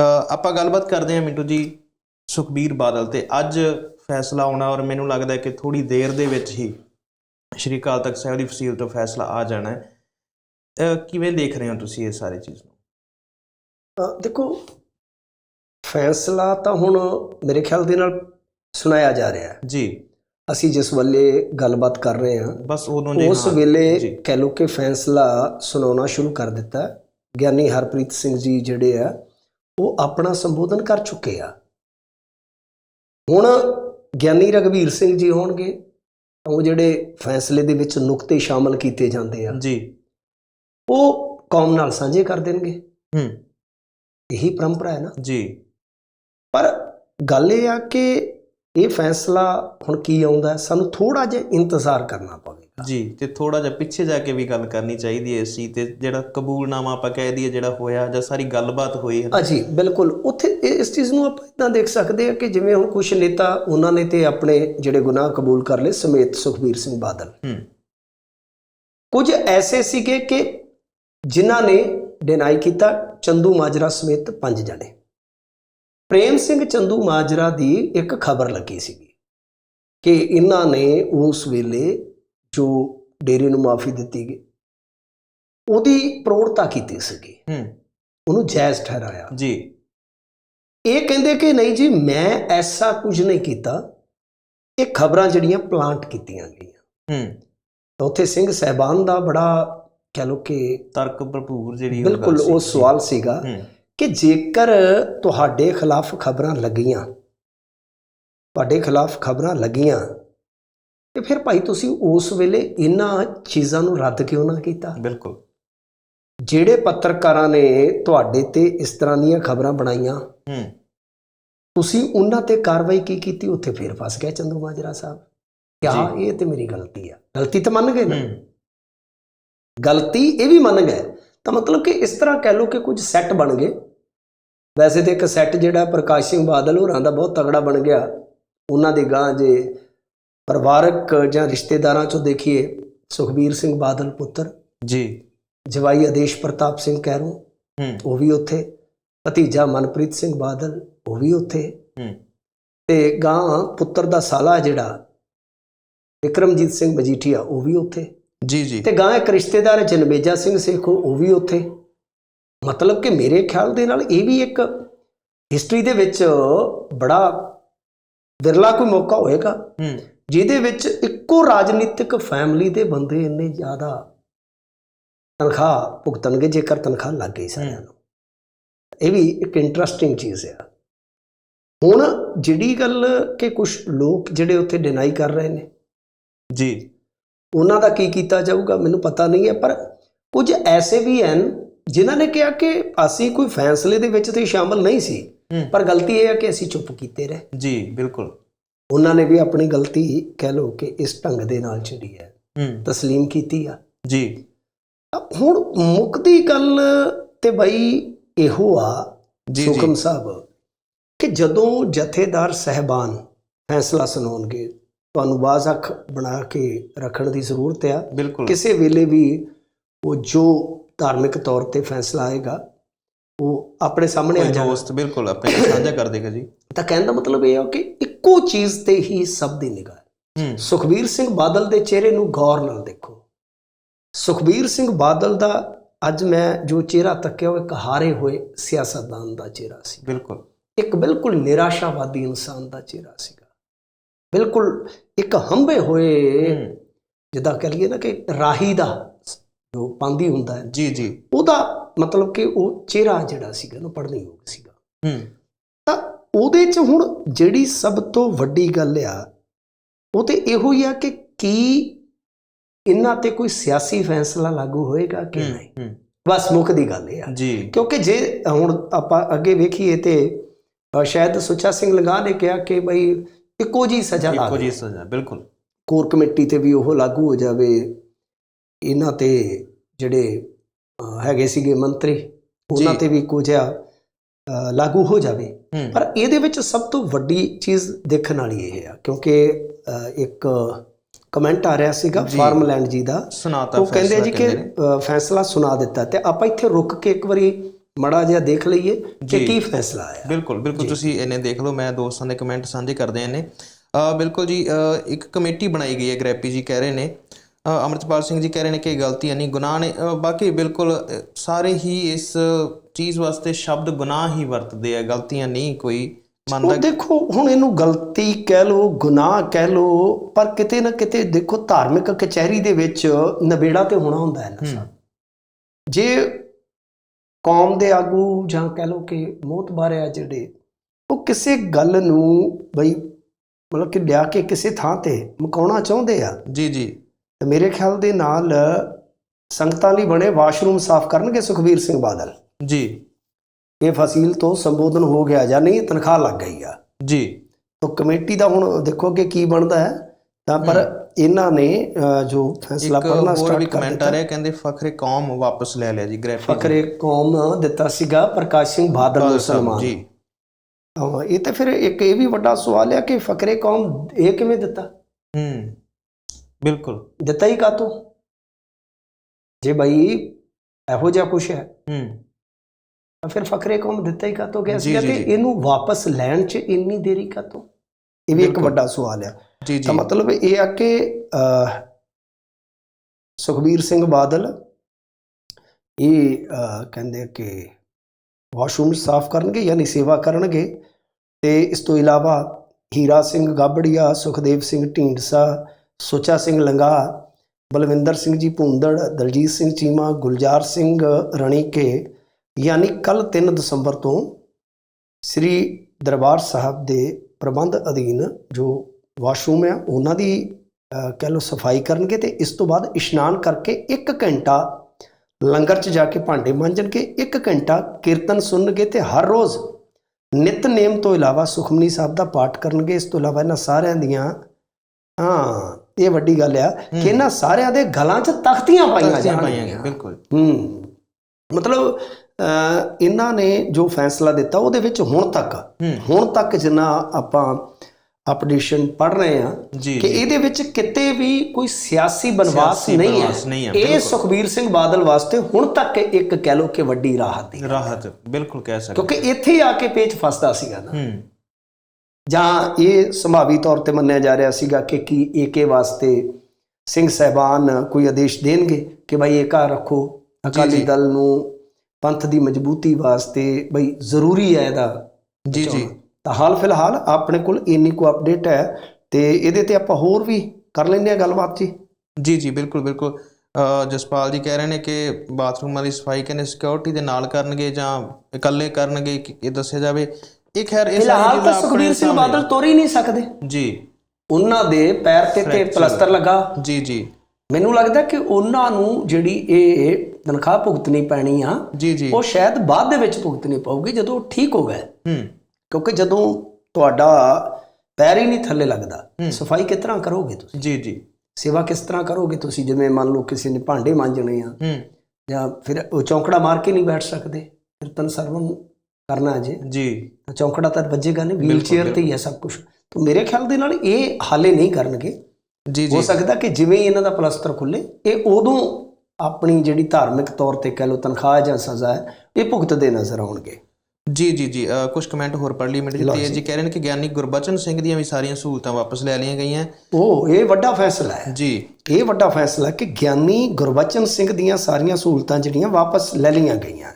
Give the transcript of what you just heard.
ਆਪਾਂ ਗੱਲਬਾਤ ਕਰਦੇ ਹਾਂ ਮਿੰਟੂ ਜੀ ਸੁਖਬੀਰ ਬਾਦਲ ਤੇ। ਅੱਜ ਫੈਸਲਾ ਆਉਣਾ ਔਰ ਮੈਨੂੰ ਲੱਗਦਾ ਹੈ ਕਿ ਥੋੜੀ ਦੇਰ ਦੇ ਵਿੱਚ ਹੀ ਸ਼੍ਰੀ ਅਕਾਲ ਤਖਤ ਸਾਹਿਬ ਦੀ ਫਸੀਲ ਤੋਂ ਫੈਸਲਾ ਆ ਜਾਣਾ ਹੈ। ਕਿਵੇਂ ਦੇਖ ਰਹੇ ਹੋ ਤੁਸੀਂ ਇਹ ਸਾਰੀ ਚੀਜ਼ ਨੂੰ? ਦੇਖੋ ਫੈਸਲਾ ਤਾਂ ਹੁਣ ਮੇਰੇ ਖਿਆਲ ਦੇ ਨਾਲ ਸੁਣਾਇਆ ਜਾ ਰਿਹਾ ਹੈ। ਜੀ। ਅਸੀਂ ਜਿਸ ਵੇਲੇ ਗੱਲਬਾਤ ਕਰ ਰਹੇ ਹਾਂ ਬਸ ਉਦੋਂ ਜੇ ਉਸ ਵੇਲੇ ਕਹਿ ਲੋ ਕਿ ਫੈਸਲਾ ਸੁਣਾਉਣਾ ਸ਼ੁਰੂ ਕਰ ਦਿੱਤਾ। ਗਿਆਨੀ ਹਰਪ੍ਰੀਤ ਸਿੰਘ ਜੀ ਜਿਹੜੇ ਆ ਉਹ ਆਪਣਾ ਸੰਬੋਧਨ ਕਰ ਚੁੱਕੇ ਆ। ਹੁਣ ਗਿਆਨੀ ਰਗਵੀਰ ਸਿੰਘ ਜੀ ਹੋਣਗੇ ਉਹ ਜਿਹੜੇ ਫੈਸਲੇ ਦੇ ਵਿੱਚ ਨੁਕਤੇ ਸ਼ਾਮਲ ਕੀਤੇ ਜਾਂਦੇ ਆ ਜੀ। ਉਹ ਕੌਮ ਨਾਲ ਸਾਂਝੇ ਕਰ ਦੇਣਗੇ। ਹੂੰ। ਇਹੀ ਪਰੰਪਰਾ ਹੈ ਨਾ। ਜੀ। ਪਰ ਗੱਲ ਇਹ ਆ ਕਿ ਇਹ ਫੈਸਲਾ ਹੁਣ ਕੀ ਆਉਂਦਾ ਸਾਨੂੰ ਥੋੜਾ ਜਿਹਾ ਇੰਤਜ਼ਾਰ ਕਰਨਾ ਪਵੇਗਾ ਜੀ ਤੇ ਥੋੜਾ ਜਿਹਾ ਪਿੱਛੇ ਜਾ ਕੇ ਵੀ ਗੱਲ ਕਰਨੀ ਚਾਹੀਦੀ ਹੈ ਸੀ ਤੇ ਜਿਹੜਾ ਕਬੂਲਨਾਮਾ ਆਪਾਂ ਕਹਿ ਦਈਏ ਜਿਹੜਾ ਹੋਇਆ ਜਾਂ ਸਾਰੀ ਗੱਲਬਾਤ ਹੋਈ ਹੈ। ਅਜੀ ਬਿਲਕੁਲ। ਉੱਥੇ ਇਸ ਚੀਜ਼ ਨੂੰ ਆਪਾਂ ਇਦਾਂ ਦੇਖ ਸਕਦੇ ਆ ਕਿ ਜਿਵੇਂ ਹੁਣ ਕੁਝ ਨੇਤਾ ਉਹਨਾਂ ਨੇ ਤੇ ਆਪਣੇ ਜਿਹੜੇ ਗੁਨਾਹ ਕਬੂਲ ਕਰ ਲਏ ਸਮੇਤ ਸੁਖਬੀਰ ਸਿੰਘ ਬਾਦਲ। ਹੂੰ। ਕੁਝ ਐਸੇ ਸੀਗੇ ਕਿ ਜਿਨ੍ਹਾਂ ਨੇ ਡਿਨਾਈ ਕੀਤਾ ਚੰਦੂ ਮਾਜਰਾ ਸਮੇਤ ਪੰਜ ਜਣੇ। ਪ੍ਰੇਮ ਸਿੰਘ ਚੰਦੂ ਮਾਜਰਾ ਦੀ ਇੱਕ ਖਬਰ ਲੱਗੀ ਸੀਗੀ ਕਿ ਇਹਨਾਂ ਨੇ ਉਸ ਵੇਲੇ ਜੋ ਡੇਰੇ ਨੂੰ ਮਾਫੀ ਦਿੱਤੀ ਗਈ ਉਹਦੀ ਪ੍ਰੋੜਤਾ ਕੀਤੀ ਸੀਗੀ। ਹੂੰ। ਉਹਨੂੰ ਜਾਇਜ਼ ਠਹਿਰਾਇਆ। ਜੀ। ਇਹ ਕਹਿੰਦੇ ਕਿ ਨਹੀਂ ਜੀ ਮੈਂ ਐਸਾ ਕੁਝ ਨਹੀਂ ਕੀਤਾ ਇਹ ਖਬਰਾਂ ਜਿਹੜੀਆਂ ਪਲਾਂਟ ਕੀਤੀਆਂ ਗਈਆਂ। ਹੂੰ। ਤਾਂ ਉੱਥੇ ਸਿੰਘ ਸਹਿਬਾਨ ਦਾ ਬੜਾ ਕਹਿ ਲੋ ਕਿ ਤਰਕ ਭਰਪੂਰ ਜਿਹੜੀ ਬਿਲਕੁਲ। ਉਹ ਸਵਾਲ ਸੀਗਾ ਕਿ ਜੇਕਰ ਤੁਹਾਡੇ ਖਿਲਾਫ ਖਬਰਾਂ ਲੱਗੀਆਂ ਤੁਹਾਡੇ ਖਿਲਾਫ ਖਬਰਾਂ ਲੱਗੀਆਂ ਤੇ ਫਿਰ ਭਾਈ ਤੁਸੀਂ ਉਸ ਵੇਲੇ ਇਹਨਾਂ ਚੀਜ਼ਾਂ ਨੂੰ ਰੱਦ ਕਿਉਂ ਨਾ ਕੀਤਾ? ਬਿਲਕੁਲ। ਜਿਹੜੇ ਪੱਤਰਕਾਰਾਂ ਨੇ ਤੁਹਾਡੇ ਤੇ ਇਸ ਤਰ੍ਹਾਂ ਦੀਆਂ ਖਬਰਾਂ ਬਣਾਈਆਂ ਹੂੰ। ਤੁਸੀਂ ਉਹਨਾਂ ਤੇ ਕਾਰਵਾਈ ਕੀ ਕੀਤੀ? ਉੱਥੇ ਫੇਰ ਫਸ ਗਿਆ ਚੰਦੂ ਮਾਜਰਾ ਸਾਹਿਬ। ਕਿਹਾ। ਇਹ ਤੇ ਮੇਰੀ ਗਲਤੀ ਆ। ਗਲਤੀ ਤਾਂ ਮੰਨ ਗਏ ਨਾ? ਗਲਤੀ ਇਹ ਵੀ ਮੰਨ ਗਏ। ਤਾਂ ਮਤਲਬ ਕਿ ਇਸ ਤਰ੍ਹਾਂ ਕਹਿ ਲਓ ਕਿ ਕੁਝ ਸੈੱਟ ਬਣ ਗਏ। ਵੈਸੇ ਤੇ ਇੱਕ ਸੈੱਟ ਜਿਹੜਾ ਪ੍ਰਕਾਸ਼ ਸਿੰਘ ਬਾਦਲ ਹੋਰਾਂ ਦਾ ਬਹੁਤ ਤਗੜਾ ਬਣ ਗਿਆ। ਉਹਨਾਂ ਦੇ ਗਾਂ ਜੇ ਪਰਿਵਾਰਕ ਜਾਂ ਰਿਸ਼ਤੇਦਾਰਾਂ ਚੋਂ ਦੇਖੀਏ ਸੁਖਬੀਰ ਸਿੰਘ ਬਾਦਲ ਪੁੱਤਰ ਜੀ। ਜਵਾਈ ਆਦੇਸ਼ ਪ੍ਰਤਾਪ ਸਿੰਘ ਹੂੰ। ਉਹ ਵੀ ਉੱਥੇ। ਭਤੀਜਾ ਮਨਪ੍ਰੀਤ ਸਿੰਘ ਬਾਦਲ ਉਹ ਵੀ ਉੱਥੇ। ਤੇ ਗਾਂ ਪੁੱਤਰ ਦਾ ਸਾਲਾ ਜਿਹੜਾ ਵਿਕਰਮਜੀਤ ਸਿੰਘ ਮਜੀਠੀਆ ਉਹ ਵੀ ਉੱਥੇ। ਜੀ ਜੀ। ਤੇ ਗਾਂ ਇੱਕ ਰਿਸ਼ਤੇਦਾਰ ਜਨਮੇਜਾ ਸਿੰਘ ਸੇਖੋ ਉਹ ਵੀ ਉੱਥੇ। ਮਤਲਬ ਕਿ ਮੇਰੇ ਖਿਆਲ ਦੇ ਨਾਲ ਇਹ ਵੀ ਇੱਕ ਹਿਸਟਰੀ ਦੇ ਵਿੱਚ ਬੜਾ ਵਿਰਲਾ ਕੋਈ ਮੌਕਾ ਹੋਏਗਾ। ਹੂੰ। ਜਿਹਦੇ ਵਿੱਚ ਇੱਕੋ ਰਾਜਨੀਤਿਕ ਫੈਮਿਲੀ ਦੇ ਬੰਦੇ ਇੰਨੇ ਜ਼ਿਆਦਾ ਤਨਖਾਹ ਭੁਗਤਣਗੇ ਜੇਕਰ ਤਨਖਾਹ ਲੱਗ ਗਈ ਸਾਰਿਆਂ ਨੂੰ। ਇਹ ਵੀ ਇੱਕ ਇੰਟਰਸਟਿੰਗ ਚੀਜ਼ ਆ। ਹੁਣ ਜਿਹੜੀ ਗੱਲ ਕਿ ਕੁਝ ਲੋਕ ਜਿਹੜੇ ਉੱਥੇ ਡਿਨਾਈ ਕਰ ਰਹੇ ਨੇ ਜੀ। ਉਹਨਾਂ ਦਾ ਕੀ ਕੀਤਾ ਜਾਊਗਾ ਮੈਨੂੰ ਪਤਾ ਨਹੀਂ ਹੈ ਪਰ ਕੁਝ ਐਸੇ ਵੀ ਹਨ ਜਿਨ੍ਹਾਂ ਨੇ ਕਿਹਾ ਕਿ ਅਸੀਂ ਕੋਈ ਫੈਸਲੇ ਦੇ ਵਿੱਚ ਤੇ ਸ਼ਾਮਲ ਨਹੀਂ ਸੀ। ਹੂੰ। ਪਰ ਗਲਤੀ ਇਹ ਹੈ ਕਿ ਅਸੀਂ ਚੁੱਪ ਕੀਤੇ ਰਹੇ। ਜੀ ਬਿਲਕੁਲ। ਉਹਨਾਂ ਨੇ ਵੀ ਆਪਣੀ ਗਲਤੀ ਕਹਿ ਲਓ ਕਿ ਇਸ ਢੰਗ ਦੇ ਨਾਲ ਜਿਹੜੀ ਹੈ ਤਸਲੀਮ ਕੀਤੀ ਆ। ਜੀ। ਹੁਣ ਮੁੱਕਦੀ ਗੱਲ ਤੇ ਬਈ ਇਹੋ ਆ ਸੁਖਮ ਸਾਹਿਬ ਕਿ ਜਦੋਂ ਜਥੇਦਾਰ ਸਹਿਬਾਨ ਫੈਸਲਾ ਸੁਣਾਉਣਗੇ ਤੁਹਾਨੂੰ ਬਾਜ਼ ਅੱਖ ਬਣਾ ਕੇ ਰੱਖਣ ਦੀ ਜ਼ਰੂਰਤ ਆ। ਕਿਸੇ ਵੇਲੇ ਵੀ ਉਹ ਜੋ ਧਾਰਮਿਕ ਤੌਰ ਤੇ ਫੈਸਲਾ ਆਏਗਾ ਉਹ ਆਪਣੇ ਸਾਹਮਣੇ ਆ ਜਾਣਾ। ਦੋਸਤ ਬਿਲਕੁਲ ਆਪਣੇ ਨਾਲ ਸਾਂਝਾ ਕਰ ਦੇਗਾ ਜੀ। ਤਾਂ ਕਹਿਣ ਦਾ ਮਤਲਬ ਇਹ ਹੈ ਕਿ ਇੱਕੋ ਚੀਜ਼ ਤੇ ਹੀ ਸਭ ਦੀ ਨਿਗਾਹ ਸੁਖਬੀਰ ਸਿੰਘ ਬਾਦਲ ਦੇ ਚਿਹਰੇ ਨੂੰ ਗੌਰ ਨਾਲ ਦੇਖੋ। ਸੁਖਬੀਰ ਸਿੰਘ ਬਾਦਲ ਦਾ ਅੱਜ ਮੈਂ ਜੋ ਚਿਹਰਾ ਤੱਕਿਆ ਉਹ ਇੱਕ ਹਾਰੇ ਹੋਏ ਸਿਆਸਤਦਾਨ ਦਾ ਚਿਹਰਾ ਸੀ। ਬਿਲਕੁਲ। ਇੱਕ ਬਿਲਕੁਲ ਨਿਰਾਸ਼ਾਵਾਦੀ ਇਨਸਾਨ ਦਾ ਚਿਹਰਾ ਸੀਗਾ। ਬਿਲਕੁਲ ਇੱਕ ਹੰਬੇ ਹੋਏ ਜਿੱਦਾਂ ਕਹ ਲਈਏ ਨਾ ਕਿ ਰਾਹੀ ਦਾ ਜੋ ਪਾਂਦੀ ਹੁੰਦਾ ਹੈ। ਜੀ ਜੀ। ਉਹਦਾ ਮਤਲਬ ਕਿ ਉਹ ਚਿਹਰਾ ਜਿਹੜਾ ਸੀਗਾ ਨਾ ਪੜ੍ਹਨ ਯੋਗ ਸੀਗਾ। ਹੂੰ। ਤਾਂ ਉਹਦੇ 'ਚ ਹੁਣ ਜਿਹੜੀ ਸਭ ਤੋਂ ਵੱਡੀ ਗੱਲ ਆ ਉਹ ਤੇ ਇਹੋ ਹੀ ਆ ਕਿ ਕੀ ਇਹਨਾਂ ਤੇ ਕੋਈ ਸਿਆਸੀ ਫੈਸਲਾ ਲਾਗੂ ਹੋਏਗਾ ਕਿ ਨਹੀਂ? ਬਸ ਮੁੱਖ ਦੀ ਗੱਲ ਇਹ ਆ। ਜੀ। ਕਿਉਂਕਿ ਜੇ ਹੁਣ ਆਪਾਂ ਅੱਗੇ ਵੇਖੀਏ ਤੇ ਸ਼ਾਇਦ ਸੁੱਚਾ ਸਿੰਘ ਲੰਗਾ ਨੇ ਕਿਹਾ ਕਿ ਬਈ ਇੱਕੋ ਜੀ ਸਜ਼ਾ ਲਾ ਇੱਕੋ। ਜੀ ਸਜ਼ਾ ਬਿਲਕੁਲ। ਕੋਰ ਕਮੇਟੀ ਤੇ ਵੀ ਉਹ ਲਾਗੂ ਹੋ ਜਾਵੇ ਇਹਨਾਂ ਤੇ ਜਿਹੜੇ ਹੈਗੇ ਸੀਗੇ ਮੰਤਰੀ ਉਹਨਾਂ। ਤੇ ਵੀ ਕੁਝ ਆ ਲਾਗੂ ਹੋ ਜਾਵੇ। ਹੂੰ। ਪਰ ਇਹਦੇ ਵਿੱਚ ਸਭ ਤੋਂ ਵੱਡੀ ਚੀਜ਼ ਦੇਖਣ ਵਾਲੀ ਇਹ ਆ ਕਿਉਂਕਿ ਇੱਕ ਕਮੈਂਟ ਆ ਰਿਹਾ ਸੀਗਾ। ਫਾਰਮਲੈਂਡ ਜੀ ਦਾ। ਉਹ ਕਹਿੰਦੇ ਜੀ ਕਿ ਨੇ। ਫੈਸਲਾ ਸੁਣਾ ਦਿੱਤਾ ਤੇ ਆਪਾਂ ਇੱਥੇ ਰੁਕ ਕੇ ਇੱਕ ਵਾਰੀ ਮੜਾ ਜਿਹਾ ਦੇਖ ਲਈਏ ਕਿ। ਕੀ ਫੈਸਲਾ ਆਇਆ। ਬਿਲਕੁਲ ਬਿਲਕੁਲ ਤੁਸੀਂ ਇਹਨੇ ਦੇਖ ਲਓ ਮੈਂ ਦੋਸਤਾਂ ਦੇ ਕਮੈਂਟ ਸਾਂਝੇ ਕਰਦੇ ਨੇ ਅ, ਬਿਲਕੁਲ ਜੀ ਇੱਕ ਕਮੇਟੀ ਬਣਾਈ ਗਈ ਹੈ ਗ੍ਰੈਪੀ ਜੀ ਕਹਿ ਰਹੇ ਨੇ। ਅਮਰਤਪਾਲ ਸਿੰਘ ਜੀ ਕਹਿ ਰਹੇ ਨੇ ਕਿ ਇਹ ਗਲਤੀ ਹੈ ਨਹੀਂ ਗੁਨਾਹ ਨੇ ਬਾਕੀ ਬਿਲਕੁਲ ਸਾਰੇ ਹੀ ਇਸ ਚੀਜ਼ ਵਾਸਤੇ ਸ਼ਬਦ ਗੁਨਾਹ ਹੀ ਵਰਤਦੇ ਆ ਗਲਤੀਆਂ ਨਹੀਂ ਕੋਈ ਮੰਨਦਾ। ਦੇਖੋ ਹੁਣ ਇਹਨੂੰ ਗਲਤੀ ਕਹਿ ਲੋ ਗੁਨਾਹ ਕਹਿ ਲੋ ਪਰ ਕਿਤੇ ਨਾ ਕਿਤੇ ਦੇਖੋ ਧਾਰਮਿਕ ਕਚਹਿਰੀ ਦੇ ਵਿੱਚ ਨਵੇੜਾ ਤੇ ਹੋਣਾ ਹੁੰਦਾ ਹੈ ਨਾ ਜੇ ਕੌਮ ਦੇ ਆਗੂ ਜਾਂ ਕਹਿ ਲੋ ਕਿ ਮੋਤਬਾਰ ਆ ਜਿਹੜੇ ਉਹ ਕਿਸੇ ਗੱਲ ਨੂੰ ਬਈ ਮਤਲਬ ਕਿ ਲਿਆ ਕੇ ਕਿਸੇ ਥਾਂ ਤੇ ਮੁਕਾਉਣਾ ਚਾਹੁੰਦੇ ਆ। ਜੀ ਜੀ। ਤੇ ਮੇਰੇ ਖਿਆਲ ਦੇ ਨਾਲ ਸੰਗਤਾਂ ਲਈ ਬਣੇ ਵਾਸ਼ਰੂਮ ਸਾਫ਼ ਕਰਨਗੇ ਸੁਖਬੀਰ ਸਿੰਘ ਬਾਦਲ। ਜੀ। ਇਹ ਫਸੀਲ ਤੋਂ ਸੰਬੋਧਨ ਹੋ ਗਿਆ ਜਾਂ ਨਹੀਂ ਤਨਖਾਹ ਲੱਗ ਗਈ ਆ। ਜੀ। ਤਾਂ ਕਮੇਟੀ ਦਾ ਹੁਣ ਦੇਖੋ ਕਿ ਕੀ ਬਣਦਾ ਹੈ। ਤਾਂ ਪਰ ਇਹਨਾਂ ਨੇ ਜੋ ਫੈਸਲਾ ਪੜਨਾ ਸਟਾਰਟ ਕਰ ਕਮੈਂਟ ਆ ਦਿੱਤਾ। ਰਿਹਾ ਕਹਿੰਦੇ ਫਖਰੇ ਕੌਮ ਵਾਪਸ ਲੈ ਲਿਆ ਜੀ ਗ੍ਰੈਫੀ ਫਕਰੇ ਕੌਮ ਦਿੱਤਾ ਸੀਗਾ ਪ੍ਰਕਾਸ਼ ਸਿੰਘ ਬਾਦਲ ਨੂੰ ਸਨਮਾਨ। ਜੀ। ਇਹ ਤਾਂ ਫਿਰ ਇੱਕ ਇਹ ਵੀ ਵੱਡਾ ਸਵਾਲ ਹੈ ਕਿ ਫਕਰੇ ਕੌਮ ਇਹ ਕਿਵੇਂ ਦਿੱਤਾ? ਹੂੰ। ਬਿਲਕੁਲ। ਦਿੱਤਾ ਹੀ ਕਾਤੋਂ? ਜੇ ਬਈ ਇਹੋ ਜਿਹਾ ਕੁਛ ਹੈ ਹੂੰ। ਤਾਂ ਫਿਰ ਫਕਰੇ ਕੌਮ ਦਿੱਤਾ ਹੀ ਕਾਤੋਂ ਗਿਆ ਜੀ, ਤੇ। ਇਹਨੂੰ ਵਾਪਸ ਲੈਣ 'ਚ ਇੰਨੀ ਦੇਰੀ ਕਾਤੋਂ? ਇਹ ਵੀ ਇੱਕ। ਵੱਡਾ ਸਵਾਲ ਹੈ ਜੀ ਤਾਂ ਜੀ ਮਤਲਬ ਇਹ ਆ ਕਿ ਸੁਖਬੀਰ ਸਿੰਘ ਬਾਦਲ ਇਹ ਕਹਿੰਦੇ ਕਿ ਵਾਸ਼ਰੂਮ ਸਾਫ਼ ਕਰਨਗੇ ਯਾਨੀ ਸੇਵਾ ਕਰਨਗੇ ਤੇ ਇਸ ਤੋਂ ਇਲਾਵਾ ਹੀਰਾ ਸਿੰਘ ਗਾਬੜੀਆ ਸੁਖਦੇਵ ਸਿੰਘ ਢੀਂਡਸਾ ਸੁੱਚਾ ਸਿੰਘ ਲੰਗਾ, ਬਲਵਿੰਦਰ ਸਿੰਘ ਜੀ ਭੁੰਦੜ, ਦਲਜੀਤ ਸਿੰਘ ਚੀਮਾ, ਗੁਲਜ਼ਾਰ ਸਿੰਘ ਰਣੀਕੇ, ਯਾਨੀ ਕੱਲ 3 ਦਸੰਬਰ ਤੋਂ ਸ੍ਰੀ ਦਰਬਾਰ ਸਾਹਿਬ ਦੇ ਪ੍ਰਬੰਧ ਅਧੀਨ ਜੋ ਵਾਸ਼ਰੂਮ ਹੈ, ਉਹਨਾਂ ਦੀ ਕਹਿ ਲਓ ਸਫ਼ਾਈ ਕਰਨਗੇ ਤੇ ਇਸ ਤੋਂ ਬਾਅਦ ਇਸ਼ਨਾਨ ਕਰਕੇ 1 ਘੰਟਾ ਲੰਗਰ 'ਚ ਜਾ ਕੇ ਭਾਂਡੇ ਮਾਂਜਣਗੇ 1 ਘੰਟਾ ਕੀਰਤਨ ਸੁਣਨਗੇ ਤੇ ਹਰ ਰੋਜ਼ ਨਿਤਨੇਮ ਤੋਂ ਇਲਾਵਾ ਸੁਖਮਨੀ ਸਾਹਿਬ ਦਾ ਪਾਠ ਕਰਨਗੇ। ਇਸ ਤੋਂ ਇਲਾਵਾ ਇਹਨਾਂ ਸਾਰਿਆਂ ਦੀਆਂ, ਹਾਂ ਇਹ ਵੱਡੀ ਗੱਲ ਆ ਕਿ ਇਹਨਾਂ ਸਾਰਿਆਂ ਦੇ ਗਲਾਂ 'ਚ ਤਖਤੀਆਂ ਪਾਈਆਂ ਪਾਈਆਂ ਜਾਣਗੀਆਂ ਬਿਲਕੁਲ। ਹੂੰ। ਮਤਲਬ ਇਹਨਾਂ ਨੇ ਜੋ ਫੈਸਲਾ ਦਿੱਤਾ ਉਹਦੇ ਵਿੱਚ ਹੁਣ ਤੱਕ ਹੁਣ ਤੱਕ ਜਿੰਨਾ ਆਪਾਂ ਅਪਡੇਸ਼ਨ ਪੜ ਰਹੇ ਆ ਕਿ ਇਹਦੇ ਵਿੱਚ ਕਿਤੇ ਵੀ ਕੋਈ ਸਿਆਸੀ ਬਨਵਾਸ ਨਹੀਂ ਹੈ, ਇਹ। ਸੁਖਬੀਰ ਸਿੰਘ ਬਾਦਲ ਵਾਸਤੇ ਹੁਣ ਤੱਕ ਇੱਕ ਕਹਿ ਲੋ ਕਿ ਵੱਡੀ ਰਾਹਤ ਦੀ ਰਾਹਤ ਬਿਲਕੁਲ ਕਹਿ ਸਕਦੇ ਕਿਉਂਕਿ ਇੱਥੇ ਆ ਕੇ ਪੇਚ ਫਸਦਾ ਸੀਗਾ ਨਾ। ਜਾਂ ਇਹ ਸੰਭਾਵੀ ਤੌਰ ਤੇ ਮੰਨਿਆ ਜਾ ਰਿਹਾ ਸੀਗਾ ਕਿ ਕੀ ਏਕੇ ਵਾਸਤੇ ਸਿੰਘ ਸਹਿਬਾਨ ਕੋਈ ਆਦੇਸ਼ ਦੇਣਗੇ ਕਿ ਭਾਈ ਏਕਾ ਰੱਖੋ? ਅਕਾਲੀ। ਦਲ ਨੂੰ ਪੰਥ ਦੀ ਮਜ਼ਬੂਤੀ ਵਾਸਤੇ ਬਈ ਜ਼ਰੂਰੀ ਹੈ ਇਹਦਾ ਜੀ ਜੀ। ਤਾਂ ਹਾਲ ਫਿਲਹਾਲ ਆਪਣੇ ਕੋਲ ਇੰਨੀ ਕੋ ਅਪਡੇਟ ਹੈ ਤੇ ਇਹਦੇ ਤੇ ਆਪਾਂ ਹੋਰ ਵੀ ਕਰ ਲੈਂਦੇ ਆ ਗੱਲਬਾਤ ਜੀ। ਜੀ ਜੀ ਬਿਲਕੁਲ ਬਿਲਕੁਲ। ਜਸਪਾਲ ਜੀ ਕਹਿ ਰਹੇ ਨੇ ਕਿ ਬਾਥਰੂਮਾਂ ਦੀ ਸਫ਼ਾਈ ਕਹਿੰਦੇ ਸਿਕਿਉਰਿਟੀ ਦੇ ਨਾਲ ਕਰਨਗੇ ਜਾਂ ਇਕੱਲੇ ਕਰਨਗੇ ਇਹ ਦੱਸਿਆ ਜਾਵੇ। ਇਹ ਖੈਰ ਇਹ ਫਿਲਹਾਲ ਤਾਂ ਸੁਖਬੀਰ ਸਿੰਘ ਬਾਦਲ ਤੁਰ ਹੀ ਨਹੀਂ ਸਕਦੇ। ਜੀ। ਉਹਨਾਂ ਦੇ ਪੈਰ ਤੇ ਤੇ। ਪਲਸਤਰ ਲੱਗਾ। ਜੀ ਜੀ। ਮੈਨੂੰ ਲੱਗਦਾ ਕਿ ਉਹਨਾਂ ਨੂੰ ਜਿਹੜੀ ਇਹ ਤਨਖਾਹ ਭੁਗਤਣੀ ਪੈਣੀ ਆ ਜੀ ਜੀ। ਉਹ ਸ਼ਾਇਦ ਬਾਅਦ ਦੇ ਵਿੱਚ ਭੁਗਤਣੀ ਪਊਗੀ ਜਦੋਂ ਠੀਕ ਹੋ ਗਏ। ਹੂੰ। ਕਿਉਂਕਿ ਜਦੋਂ ਤੁਹਾਡਾ ਪੈਰ ਹੀ ਨਹੀਂ ਥੱਲੇ ਲੱਗਦਾ। ਸਫ਼ਾਈ ਕਿਸ ਤਰ੍ਹਾਂ ਕਰੋਗੇ ਤੁਸੀਂ? ਜੀ ਜੀ। ਸੇਵਾ ਕਿਸ ਤਰ੍ਹਾਂ ਕਰੋਗੇ ਤੁਸੀਂ? ਜਿਵੇਂ ਮੰਨ ਲਓ ਕਿਸੇ ਨੇ ਭਾਂਡੇ ਮਾਂਜਣੇ ਆ ਹੂੰ। ਜਾਂ ਫਿਰ ਉਹ ਚੌਂਕੜਾ ਮਾਰ ਕੇ ਨਹੀਂ ਬੈਠ ਸਕਦੇ ਕੀਰਤਨ ਸਰਵਨ ਕਰਨਾ ਹੈ ਜੇ। ਤਾਂ ਚੌਂਕੜਾ ਤਾਂ ਵੱਜੇਗਾ ਨਹੀਂ ਵੀਲ ਚੇਅਰ ਤੇ ਹੀ ਹੈ ਸਭ ਕੁਝ ਤਾਂ ਮੇਰੇ ਖਿਆਲ ਦੇ ਨਾਲ ਇਹ ਹਾਲੇ ਨਹੀਂ ਕਰਨਗੇ। ਜੀ ਹੋ ਜੀ ਸਕਦਾ ਕਿ ਜਿਵੇਂ ਹੀ ਇਹਨਾਂ ਦਾ ਪਲਸਤਰ ਖੁੱਲੇ ਇਹ ਉਦੋਂ ਆਪਣੀ ਜਿਹੜੀ ਧਾਰਮਿਕ ਤੌਰ ਤੇ ਕਹਿ ਲਓ ਤਨਖਾਹ ਜਾਂ ਸਜ਼ਾ ਹੈ ਇਹ ਭੁਗਤਦੇ ਨਜ਼ਰ ਆਉਣਗੇ। ਜੀ ਜੀ ਜੀ। ਕੁਝ ਕਮੈਂਟ ਹੋਰ ਪੜ੍ਹ ਲਈ ਮਿੰਟ ਜੀ। ਜੀ। ਕਹਿ ਰਹੇ ਨੇ ਕਿ ਗਿਆਨੀ ਗੁਰਬਚਨ ਸਿੰਘ ਦੀਆਂ ਵੀ ਸਾਰੀਆਂ ਸਹੂਲਤਾਂ ਵਾਪਸ ਲੈ ਲਈਆਂ ਗਈਆਂ। ਉਹ ਇਹ ਵੱਡਾ ਫੈਸਲਾ ਹੈ। ਜੀ। ਇਹ ਵੱਡਾ ਫੈਸਲਾ ਕਿ ਗਿਆਨੀ ਗੁਰਬਚਨ ਸਿੰਘ ਦੀਆਂ ਸਾਰੀਆਂ ਸਹੂਲਤਾਂ ਜਿਹੜੀਆਂ ਵਾਪਸ ਲੈ ਲਈਆਂ ਗਈਆਂ।